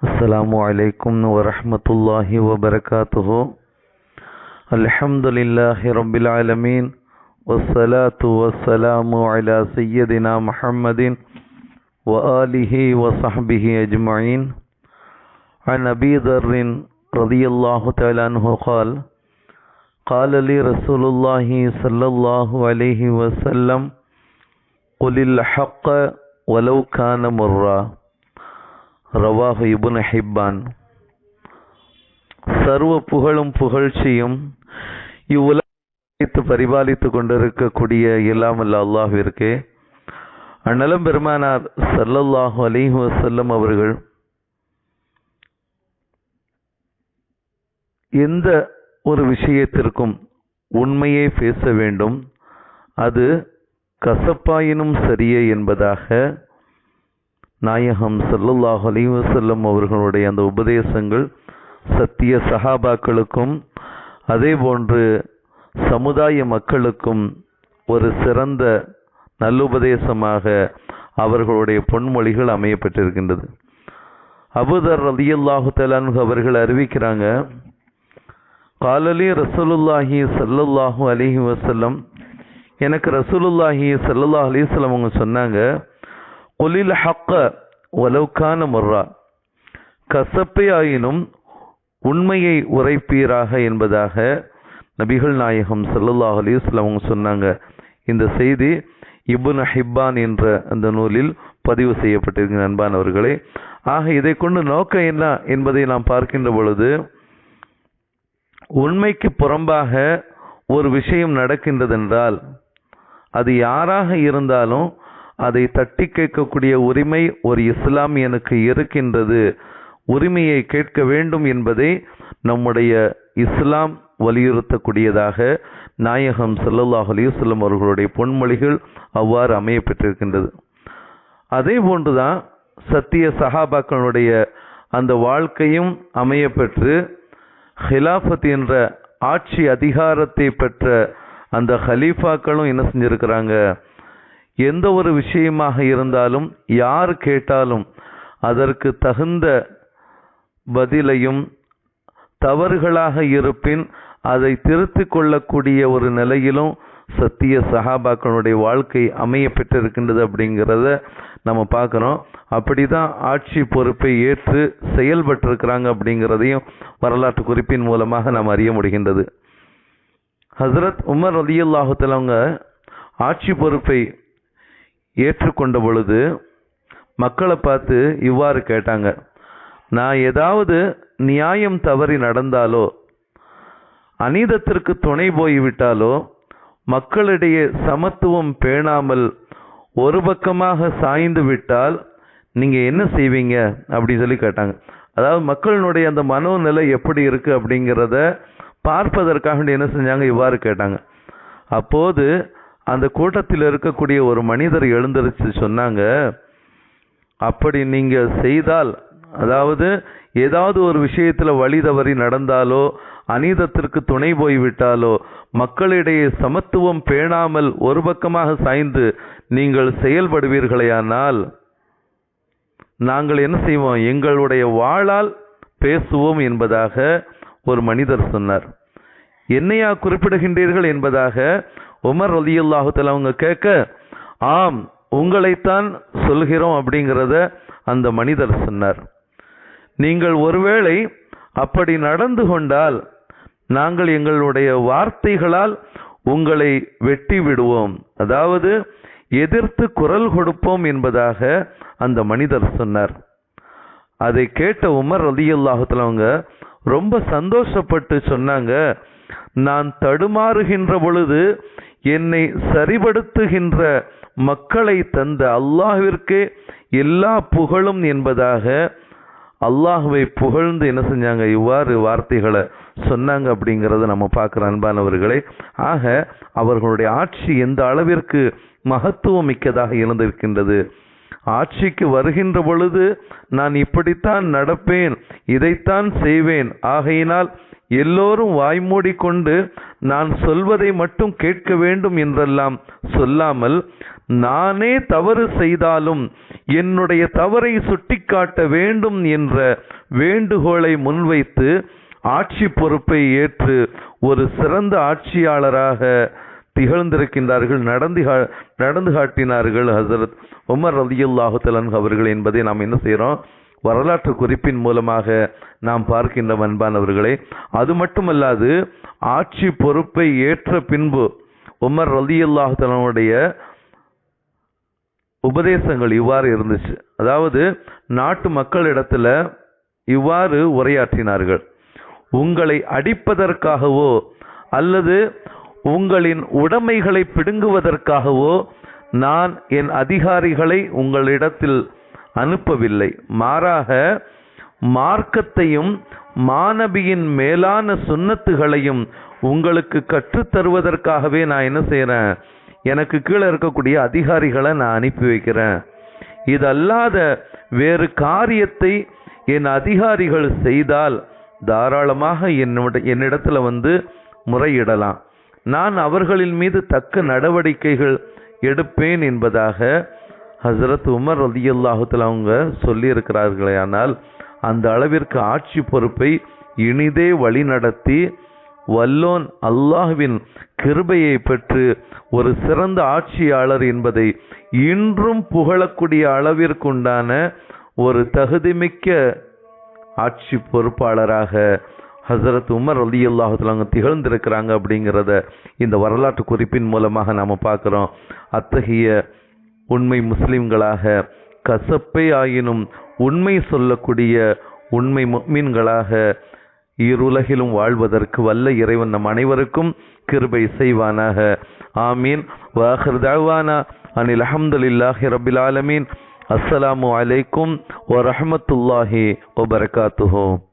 السلام عليكم ورحمة الله وبركاته. الحمد لله رب العالمين والصلاة والسلام على سيدنا محمد وآله وصحبه أجمعين عن أبي ذر رضي الله تعالى عنه قال قال لي رسول الله صلى الله عليه وسلم قل الحق ولو كان مرا. ரவாஹு இபுன் ஹிப்பான். சர்வ புகழும் புகழ்ச்சியும் இவ்வுலகத்து பரிபாலித்து கொண்டிருக்கக்கூடிய இல்லாமல்ல அல்லாஹிற்கு அண்ணலம் பெருமானார் சல்லல்லாஹு அலிஹு வசல்லம் அவர்கள் எந்த ஒரு விஷயத்திற்கும் உண்மையை பேச வேண்டும். அது கசப்பாயினும் சரியே என்பதாக நாயகம் சல்லுல்லாஹ் அலிவசல்லம் அவர்களுடைய அந்த உபதேசங்கள் சத்திய சஹாபாக்களுக்கும் அதே போன்று சமுதாய மக்களுக்கும் ஒரு சிறந்த நல்லுபதேசமாக அவர்களுடைய பொன்மொழிகள் அமையப்பட்டிருக்கின்றது அபுதர் ரதியுல்லாஹு தலான் அவர்கள் அறிவிக்கிறாங்க காலலி ரசூலுல்லாஹி சல்லுல்லாஹு அலிஹி வசல்லம் எனக்கு ரசூலுல்லாஹி சல்லுல்லாஹ் அலிஸ்லம் அவங்க சொன்னாங்க ஒலில் ஹக்க ஒலவுக்கான முர்ரா கசப்பையாயினும் உண்மையை உரைப்பீராக என்பதாக நபிகள் நாயகம் சல்லுல்லாஹ் அலிஸ்லாம் அவங்க சொன்னாங்க. இந்த செய்தி இபுன் ஹிப்பான் என்ற அந்த நூலில் பதிவு செய்யப்பட்டிருக்கிற அன்பானவர்களே ஆக இதை கொண்டு நோக்கம் என்ன என்பதை நாம் பார்க்கின்ற பொழுது உண்மைக்கு புறம்பாக ஒரு விஷயம் நடக்கின்றதென்றால் அது யாராக இருந்தாலும் அதை தட்டி கேட்கக்கூடிய உரிமை ஒரு இஸ்லாமியனுக்கு இருக்கின்றது. உரிமையை கேட்க வேண்டும் என்பதை நம்முடைய இஸ்லாம் வலியுறுத்தக்கூடியதாக நாயகம் சல்லல்லாஹ் அலிவல்லம் அவர்களுடைய பொன்மொழிகள் அவ்வாறு அமையப்பட்டிருக்கின்றது அதே போன்றுதான் சத்திய சஹாபாக்களுடைய அந்த வாழ்க்கையும் அமையப்பெற்று ஹிலாஃபத் என்ற ஆட்சி அதிகாரத்தை பெற்ற அந்த ஹலீஃபாக்களும் என்ன செஞ்சிருக்கிறாங்க? எந்த ஒரு விஷயமாக இருந்தாலும் யார் கேட்டாலும் அதற்கு தகுந்த பதிலையும் தவறுகளாக இருப்பின் அதை திருத்தி கொள்ளக்கூடிய ஒரு நிலையிலும் சத்திய சஹாபாக்களுடைய வாழ்க்கை அமைய பெற்றிருக்கின்றது அப்படிங்கிறத நம்ம பார்க்குறோம் அப்படி தான் ஆட்சி பொறுப்பை ஏற்று செயல்பட்டிருக்கிறாங்க அப்படிங்கிறதையும் வரலாற்று குறிப்பின் மூலமாக நாம் அறிய முடிகின்றது. ஹசரத் உமர் அலியுல்லாஹத்தில் அவங்க ஆட்சி பொறுப்பை ஏற்றுக்கொண்ட பொழுது மக்களை பார்த்து இவ்வாறு கேட்டாங்க நான் ஏதாவது நியாயம் தவறி நடந்தாலோ அநீதத்திற்கு துணை போய்விட்டாலோ மக்களிடையே சமத்துவம் பேணாமல் ஒரு பக்கமாக சாய்ந்து விட்டால் நீங்கள் என்ன செய்வீங்க? அப்படின்னு சொல்லி கேட்டாங்க. அதாவது மக்களினுடைய அந்த மனோநிலை எப்படி இருக்குது அப்படிங்கிறத பார்ப்பதற்காக என்ன செஞ்சாங்க? இவ்வாறு கேட்டாங்க. அப்போது அந்த கூட்டத்தில் இருக்கக்கூடிய ஒரு மனிதர் எழுந்திருச்சு சொன்னாங்க அப்படி நீங்கள் செய்தால் அதாவது ஏதாவது ஒரு விஷயத்தில் வழி தவறி நடந்தாலோ அநீதத்திற்கு துணை போய்விட்டாலோ மக்களிடையே சமத்துவம் பேணாமல் ஒரு பக்கமாக சாய்ந்து நீங்கள் செயல்படுவீர்களேயானால் நாங்கள் என்ன செய்வோம்? எங்களுடைய வாளால் பேசுவோம் என்பதாக ஒரு மனிதர் சொன்னார். என்னையா குறிப்பிடுகின்றீர்கள் என்பதாக உமர் ரலியுல்லாஹுத்தல அவங்க கேட்க ஆம் உங்களைத்தான் சொல்கிறோம் அப்படிங்கிறத அந்த மனிதர் சொன்னார். நீங்கள் ஒருவேளை அப்படி நடந்து கொண்டால் நாங்கள் எங்களுடைய வார்த்தைகளால் உங்களை வெட்டி விடுவோம். அதாவது எதிர்த்து குரல் கொடுப்போம் என்பதாக அந்த மனிதர் சொன்னார். அதை கேட்ட உமர் ரலியுல்லாஹுத்தல அவங்க ரொம்ப சந்தோஷப்பட்டு சொன்னாங்க நான் தடுமாறுகின்ற பொழுது என்னை சரிபடுத்துகின்ற மக்களை தந்த அல்லாஹிற்கு எல்லா புகழும் என்பதாக அல்லாஹுவை புகழ்ந்து என்ன செஞ்சாங்க? இவ்வாறு வார்த்தைகளை சொன்னாங்க அப்படிங்கிறத நம்ம பார்க்குற அன்பானவர்களே. ஆக அவர்களுடைய ஆட்சி எந்த அளவிற்கு மகத்துவம் மிக்கதாக இருந்திருக்கின்றது? ஆட்சிக்கு வருகின்ற பொழுது நான் இப்படித்தான் நடப்பேன் இதைத்தான் செய்வேன். ஆகையினால் எல்லோரும் வாய்மூடிக்கொண்டு நான் சொல்வதை மட்டும் கேட்க வேண்டும் என்றெல்லாம் சொல்லாமல் நானே தவறு செய்தாலும் என்னுடைய தவறை சுட்டிக்காட்ட வேண்டும் என்ற வேண்டுகோளை முன்வைத்து ஆட்சி பொறுப்பை ஏற்று ஒரு சிறந்த ஆட்சியாளராக திகழ்ந்திருக்கின்றார்கள் நடந்து கா- நடந்து காட்டினார்கள் ஹசரத் உமர் ரலியல்லாஹு தலன் அவர்கள் என்பதை நாம் என்ன செய்கிறோம் வரலாற்று குறிப்பின் மூலமாக நாம் பார்க்கின்ற அன்பானவர்களே அது மட்டுமல்லாது ஆட்சி பொறுப்பை ஏற்ற பின்பு உமர் ரலியுல்லாஹனுடைய தலனுடைய உபதேசங்கள் இவ்வாறு இருந்துச்சு. அதாவது நாட்டு மக்களிடத்துல இவ்வாறு உரையாற்றினார்கள். உங்களை அடிப்பதற்காகவோ அல்லது உங்களின் உடைமைகளை பிடுங்குவதற்காகவோ நான் என் அதிகாரிகளை உங்களிடத்தில் அனுப்பவில்லை. மாறாக மார்க்கத்தையும் மாணவியின் மேலான சுன்னத்துகளையும் உங்களுக்கு கற்றுத் தருவதற்காகவே நான் என்ன செய்கிறேன் எனக்கு கீழே இருக்கக்கூடிய அதிகாரிகளை நான் அனுப்பி வைக்கிறேன். இதல்லாத வேறு காரியத்தை என் அதிகாரிகள் செய்தால் தாராளமாக என்னோட என்னிடத்துல வந்து முறையிடலாம். நான் அவர்களின் மீது தக்க நடவடிக்கைகள் எடுப்பேன் என்பதாக ஹசரத் உமர் ரதியுல்லாஹத்தில் அவங்க சொல்லியிருக்கிறார்களே. ஆனால் அந்த அளவிற்கு ஆட்சி பொறுப்பை இனிதே வழிநடத்தி வல்லோன் அல்லாஹ்வின் கிருபையை பெற்று ஒரு சிறந்த ஆட்சியாளர் என்பதை இன்றும் புகழக்கூடிய அளவிற்குண்டான ஒரு தகுதிமிக்க ஆட்சி பொறுப்பாளராக ஹசரத் உமர் அலி அல்லாஹுலாங்க திகழ்ந்திருக்கிறாங்க அப்படிங்கிறத இந்த வரலாற்று குறிப்பின் மூலமாக நாம் பார்க்குறோம். அத்தகைய உண்மை முஸ்லீம்களாக கசப்பை ஆயினும் உண்மை சொல்லக்கூடிய உண்மை மீன்களாக இருலகிலும் வாழ்வதற்கு வல்ல இறைவன் நம் அனைவருக்கும் கிருபை செய்வானாக. ஆமீன். வாஹர் தாவானா அனில் அஹமதுல்லாஹி ரபில் ஆலமீன். அஸ்ஸலாமு அலைக்கும் வரஹமத்துல்லாஹி வபரகாத்துஹு